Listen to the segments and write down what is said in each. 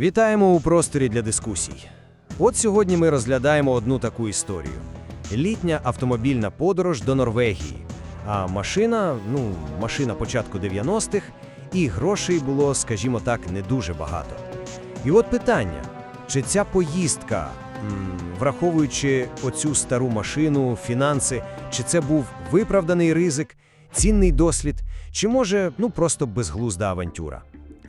Вітаємо у просторі для дискусій. От сьогодні ми розглядаємо одну таку історію: літня автомобільна подорож до Норвегії. А машина, ну, машина початку 90-х, і грошей було, скажімо так, не дуже багато. І от питання: чи ця поїздка, враховуючи оцю стару машину, фінанси, чи це був виправданий ризик, цінний дослід, чи може ну просто безглузда авантюра?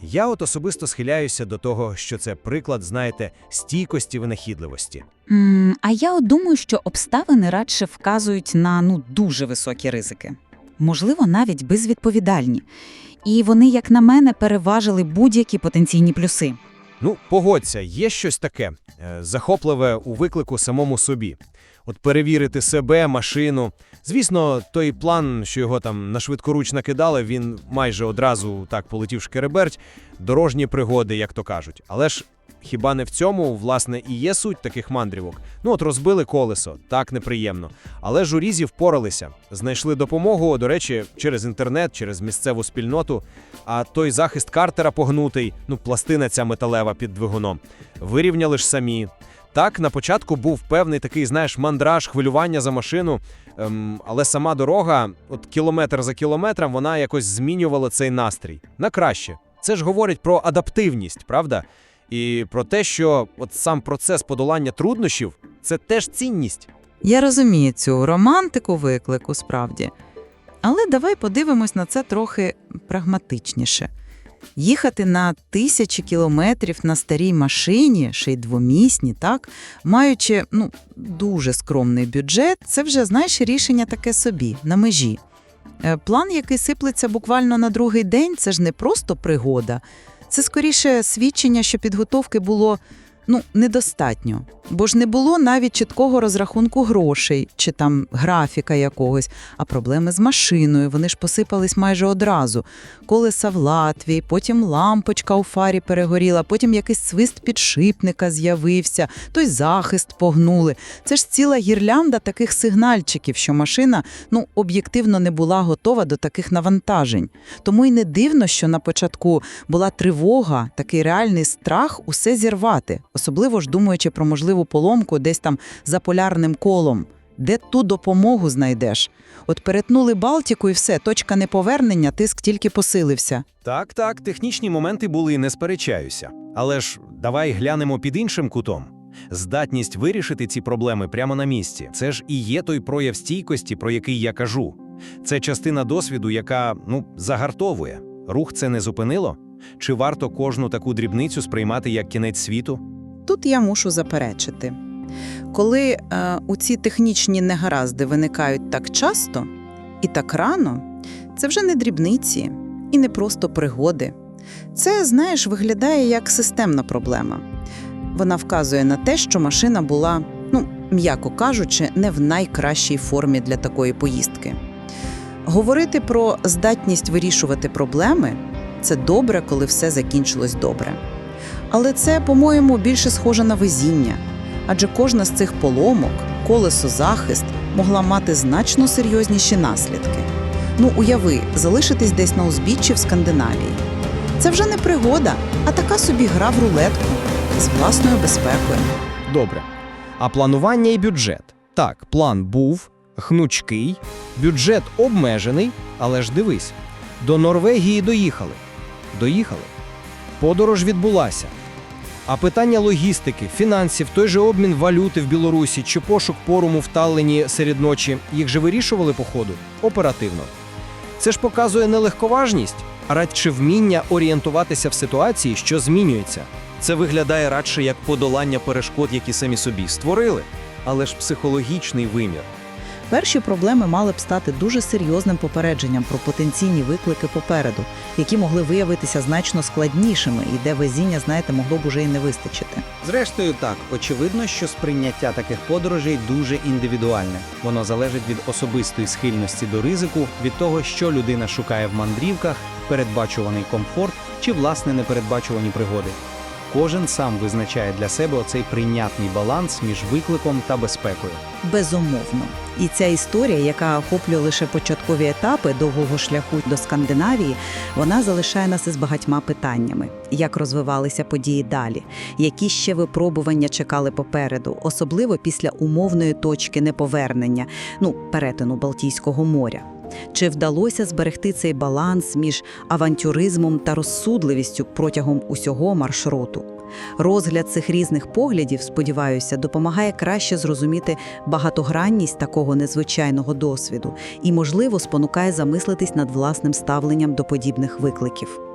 Я от особисто схиляюся до того, що це приклад, знаєте, стійкості винахідливості. М, А я от думаю, що обставини радше вказують на ну дуже високі ризики, можливо, навіть безвідповідальні. І вони, як на мене, переважили будь-які потенційні плюси. Ну, погодься, є щось таке е, захопливе у виклику самому собі. От перевірити себе, машину. Звісно, той план, що його там на швидкоруч накидали, він майже одразу так полетів шкереберть, дорожні пригоди, як то кажуть. Але ж хіба не в цьому, власне, і є суть таких мандрівок? Ну от розбили колесо, так неприємно. Але журізі впоралися, знайшли допомогу, до речі, через інтернет, через місцеву спільноту. А той захист картера погнутий, ну пластина ця металева під двигуном, вирівняли ж самі. Так, на початку був певний такий, знаєш, мандраж, хвилювання за машину, ем, але сама дорога, от кілометр за кілометром, вона якось змінювала цей настрій на краще. Це ж говорить про адаптивність, правда? І про те, що от сам процес подолання труднощів це теж цінність. Я розумію цю романтику виклику справді. Але давай подивимось на це трохи прагматичніше. Їхати на тисячі кілометрів на старій машині, ще й двомісні, так, маючи ну, дуже скромний бюджет, це вже, знаєш, рішення таке собі, на межі. Е, План, який сиплеться буквально на другий день, це ж не просто пригода. Це скоріше свідчення, що підготовки було ну, недостатньо. Бо ж не було навіть чіткого розрахунку грошей чи там графіка якогось, а проблеми з машиною. Вони ж посипались майже одразу. Колеса в Латвії, потім лампочка у фарі перегоріла, потім якийсь свист підшипника з'явився, той захист погнули. Це ж ціла гірлянда таких сигнальчиків, що машина ну, об'єктивно не була готова до таких навантажень. Тому й не дивно, що на початку була тривога, такий реальний страх усе зірвати, особливо ж думаючи про можливу поломку десь там за полярним колом. Де ту допомогу знайдеш? От перетнули Балтіку і все, точка неповернення, тиск тільки посилився. Так, так, технічні моменти були, не сперечаюся. Але ж давай глянемо під іншим кутом. Здатність вирішити ці проблеми прямо на місці це ж і є той прояв стійкості, про який я кажу. Це частина досвіду, яка ну загартовує. Рух це не зупинило? Чи варто кожну таку дрібницю сприймати як кінець світу? Тут я мушу заперечити. Коли е, у ці технічні негаразди виникають так часто і так рано, це вже не дрібниці і не просто пригоди. Це, знаєш, виглядає як системна проблема. Вона вказує на те, що машина була, ну, м'яко кажучи, не в найкращій формі для такої поїздки. Говорити про здатність вирішувати проблеми це добре, коли все закінчилось добре. Але це, по-моєму, більше схоже на везіння, адже кожна з цих поломок, колесо захист, могла мати значно серйозніші наслідки. Ну, уяви, залишитись десь на узбіччі в Скандинавії. Це вже не пригода, а така собі гра в рулетку з власною безпекою. Добре. А планування і бюджет. Так, план був гнучкий, бюджет обмежений, але ж дивись, до Норвегії доїхали. Доїхали. Подорож відбулася. А питання логістики, фінансів, той же обмін валюти в Білорусі чи пошук поруму в Таллині серед ночі їх же вирішували по ходу оперативно. Це ж показує не легковажність, а радше вміння орієнтуватися в ситуації, що змінюється. Це виглядає радше як подолання перешкод, які самі собі створили, але ж психологічний вимір. Перші проблеми мали б стати дуже серйозним попередженням про потенційні виклики попереду, які могли виявитися значно складнішими і де везіння, знаєте, могло б уже й не вистачити. Зрештою, так, очевидно, що сприйняття таких подорожей дуже індивідуальне. Воно залежить від особистої схильності до ризику, від того, що людина шукає в мандрівках, передбачуваний комфорт чи власне непередбачувані пригоди. Кожен сам визначає для себе оцей прийнятний баланс між викликом та безпекою. Безумовно. І ця історія, яка охоплює лише початкові етапи довгого шляху до Скандинавії, вона залишає нас із багатьма питаннями: як розвивалися події далі, які ще випробування чекали попереду, особливо після умовної точки неповернення, ну перетину Балтійського моря. Чи вдалося зберегти цей баланс між авантюризмом та розсудливістю протягом усього маршруту? Розгляд цих різних поглядів, сподіваюся, допомагає краще зрозуміти багатогранність такого незвичайного досвіду і, можливо, спонукає замислитись над власним ставленням до подібних викликів.